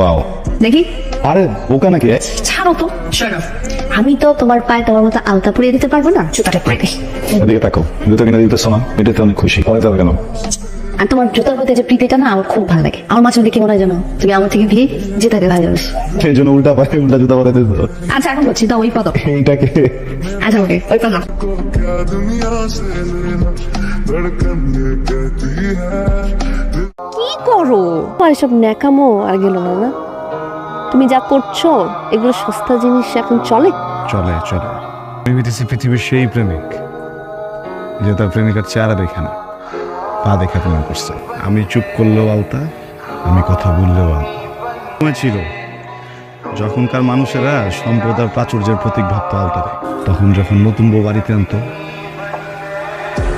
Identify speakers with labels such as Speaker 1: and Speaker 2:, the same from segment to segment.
Speaker 1: Wow
Speaker 2: দেখি
Speaker 1: আরে বোকা নাকি এ?
Speaker 2: ছাড়ো তো আমি তো তোমার পায়ে তোমার মতো আলতা পরিয়ে দিতে পারবো না জুতাটা পরে দিই
Speaker 1: এদিকে তাকো জুতো কিনে দিতেছ না এটাতে অনেক খুশি হয়তো কেন
Speaker 2: আর তোমার জুতার প্রতি যে প্রীতিটা না আমার খুব ভালো লাগে আমার মাঝে মধ্যে কি মনে হয় জানো তুমি আমার থেকে ভিড়ে জেতাকে ভালোবাসি
Speaker 1: সেই জন্য উল্টা পায়ে উল্টা জুতা পরে দিত
Speaker 2: আচ্ছা এখন বলছি দাও ওই পদক
Speaker 1: এইটাকে
Speaker 2: আচ্ছা ওকে ওই পদক
Speaker 3: क्या दुनिया से लेना धड़कन ये कहती है
Speaker 4: কি করো। তোমার এসব ন্যাকামো আর গেল না না? তুমি যা করছ এগুলো সস্তা জিনিস এখন চলে?
Speaker 5: চলে চলে। আমি হইতেছি পৃথিবীর সেই প্রেমিক যে তার প্রেমিকার চেহারা দেখে না পা দেখে প্রমাণ করছে। আমি চুপ করলেও আলতা আমি কথা বললেও আলতা। ছিল যখনকার মানুষেরা সম্পদ আর প্রাচুর্যের প্রতীক ভাবতো আলতারে তখন যখন নতুন বউ বাড়িতে আনতো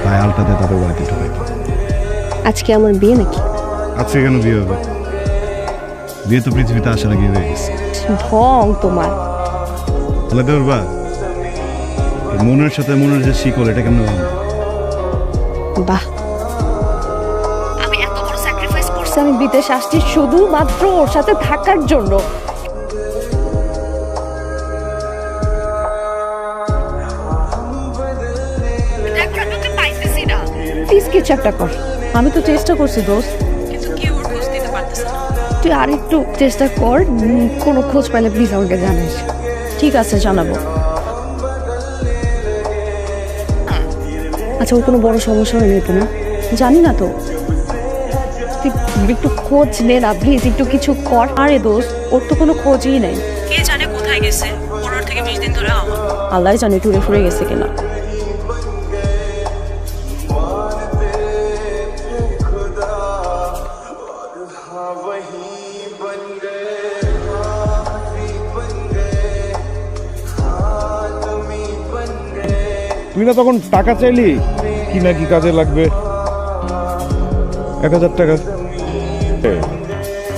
Speaker 5: পায়ে আলতাতে তাদের বাড়িতে ঢুকাইতো।
Speaker 4: আজকে আমার বিয়ে নাকি?
Speaker 5: আজকে কেন বিয়ে হবে বিয়ে তো পৃথিবীতে আসার আগে হয়ে গেছে
Speaker 4: ঢং তোমার
Speaker 5: তাহলে এই মনের সাথে মনের যে শিকল এটা কেমন
Speaker 4: বাহ আমি এত বড় স্যাক্রিফাইস করছি আমি বিদেশ আসছি শুধুমাত্র ওর সাথে থাকার জন্য প্লিজ কিছু একটা কর
Speaker 6: আমি তো চেষ্টা করছি দোস্ত
Speaker 4: তুই আর একটু চেষ্টা কর কোনো খোঁজ পাইলে প্লিজ আমাকে জানাস।
Speaker 6: ঠিক আছে জানাব।
Speaker 4: আচ্ছা ওর কোনো বড় সমস্যা হয়নি তো না?
Speaker 6: জানি না তো।
Speaker 4: তুই একটু খোঁজ নে না প্লিজ একটু কিছু কর।
Speaker 6: আরে দোষ ওর তো কোনো খোঁজই নাই।
Speaker 7: কে জানে কোথায় গেছে? পনেরো থেকে বিশ দিন ধরে
Speaker 6: আল্লাহ জানে টুরে ফুরে গেছে কিনা।
Speaker 8: তুই না তখন টাকা চাইলি? কি না কি কাজে লাগবে? এক হাজার টাকা।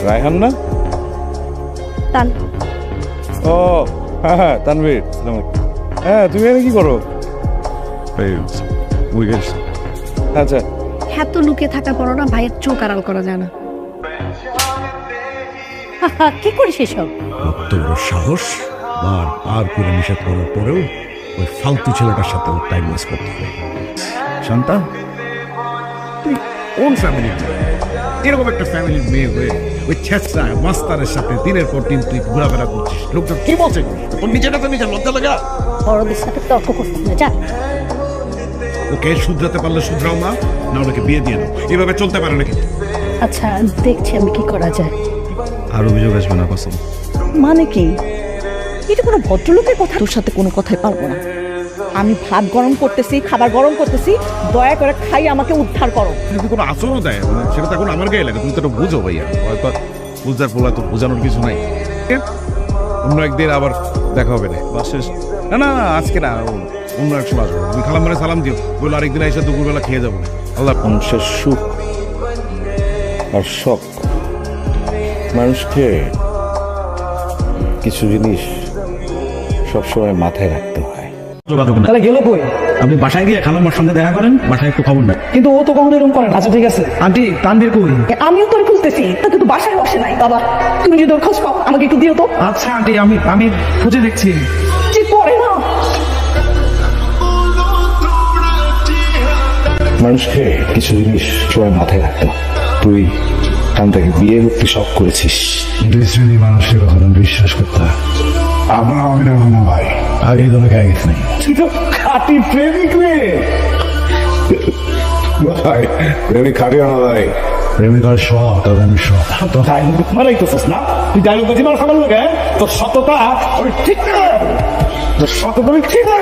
Speaker 8: রায়হান না?
Speaker 4: তান।
Speaker 8: ও হ্যাঁ হ্যাঁ তানভীর আসসালামু হ্যাঁ তুমি এখানে কি করো? আচ্ছা।
Speaker 2: এত লুকে থাকা পড়ো না ভাইয়ের চোখ আড়াল করা যায় না।
Speaker 6: কি করিস এসব?
Speaker 9: বড় সাহস বার বার করে নিষেধ করার পরেও ওই ফালতু ছেলেটার সাথে ওর টাইম পাস করতে হবে। শান্তা তুই কোন ফ্যামিলি এরকম একটা ফ্যামিলির মেয়ে হয়ে ওই ছেঁচড়া মাস্তারের সাথে দিনের পর দিন তুই ঘোরাফেরা করছিস। লোকজন কি বলছে? তোর নিজেটা তো নিজের লজ্জা লাগা।
Speaker 4: বড়দের সাথে তর্ক করতে না যা।
Speaker 9: ওকে শুধরাতে পারলে শুধরাও না না ওনাকে বিয়ে দিয়ে দাও। এভাবে চলতে পারে না কিন্তু
Speaker 4: আচ্ছা দেখছি আমি কি করা যায়।
Speaker 5: আর অভিযোগ আসবে না কসম।
Speaker 6: মানে কি? এটা কোনো ভদ্রলোকের কথা? তোর সাথে কোনো কথাই পারব না। আমি ভাত গরম করতেছি খাবার গরম করতেছি দয়া করে খাই আমাকে উদ্ধার করো।
Speaker 9: যদি কোনো আচরণও দেয় সেটা তো এখন আমার গায়ে লাগে তুমি তো বুঝো ভাইয়া। হয়তো বুঝতে পোলা তো বোঝানোর কিছু নাই। ঠিক অন্য একদিন আবার দেখা হবে না
Speaker 5: বাসের
Speaker 9: না না না, আজকে না অন্য এক সময় আসব। তুমি খালাম মানে সালাম দিও বলে আরেকদিন এসে দুপুরবেলা খেয়ে যাব। আল্লাহ
Speaker 8: মানুষের সুখ আর শখ মানুষকে কিছু জিনিস সবসময় মাথায় রাখতে হয়।
Speaker 10: তাহলে গেল কই? আপনি বাসায় গিয়ে খালাম্মার সঙ্গে দেখা করেন বাসায় একটু খবর নেন। কিন্তু ও তো কখনো এরকম করে না। আচ্ছা ঠিক আছে। আন্টি তানভীর কই?
Speaker 6: আমিও তোর খুঁজতেছি তা কিন্তু বাসায় বসে নাই বাবা। তুমি যদি ওর খোঁজ পাও আমাকে একটু দিও তো।
Speaker 10: আচ্ছা আন্টি আমি আমি খুঁজে দেখছি।
Speaker 6: ঠিক পরে না?
Speaker 1: মানুষকে কিছু জিনিস সবাই মাথায় রাখতে হয়। তুই তাকে বিয়ে করতে সব করেছিস। মানুষের কখনো বিশ্বাস করতে হয়। আমরা আমি না ভাই। আগে তোকে গায়ে গেছে নাই তুই তো খাটি প্রেমিক রে। ভাই প্রেমিক খাটি না ভাই। প্রেমিক আর আর আমি সৎ তো তাই মারাইতেছিস না? তুই ডায়লগ বাজি মার খাবার লাগে তোর সততা আমি ঠিক না তোর সততা আমি ঠিক না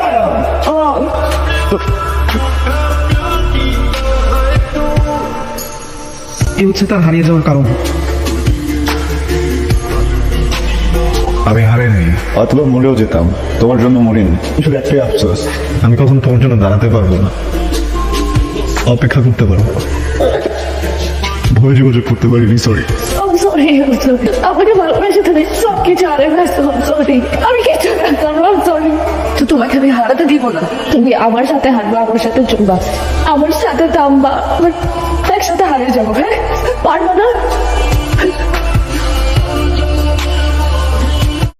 Speaker 10: এই হচ্ছে তার হারিয়ে যাওয়ার কারণ।
Speaker 1: আমি হারে নেই। অথবা মরেও যেতাম। তোমার জন্য মরিনি। শুধু একটাই আফসোস।
Speaker 5: আমি কখন তোমার জন্য দাঁড়াতে পারব না। অপেক্ষা করতে পারব ভয় যোগাযোগ করতে পারিনি সরি
Speaker 4: সরি আমাকে ভালোবেসে তুমি। সব কিছু হারে ফেলছো সরি আমি কিছু না সরি তো তোমাকে আমি হারাতে দিব না। তুমি আমার সাথে হারবা আমার সাথে চলবা আমার সাথে থামবা একসাথে হারিয়ে যাব হ্যাঁ? পারব না?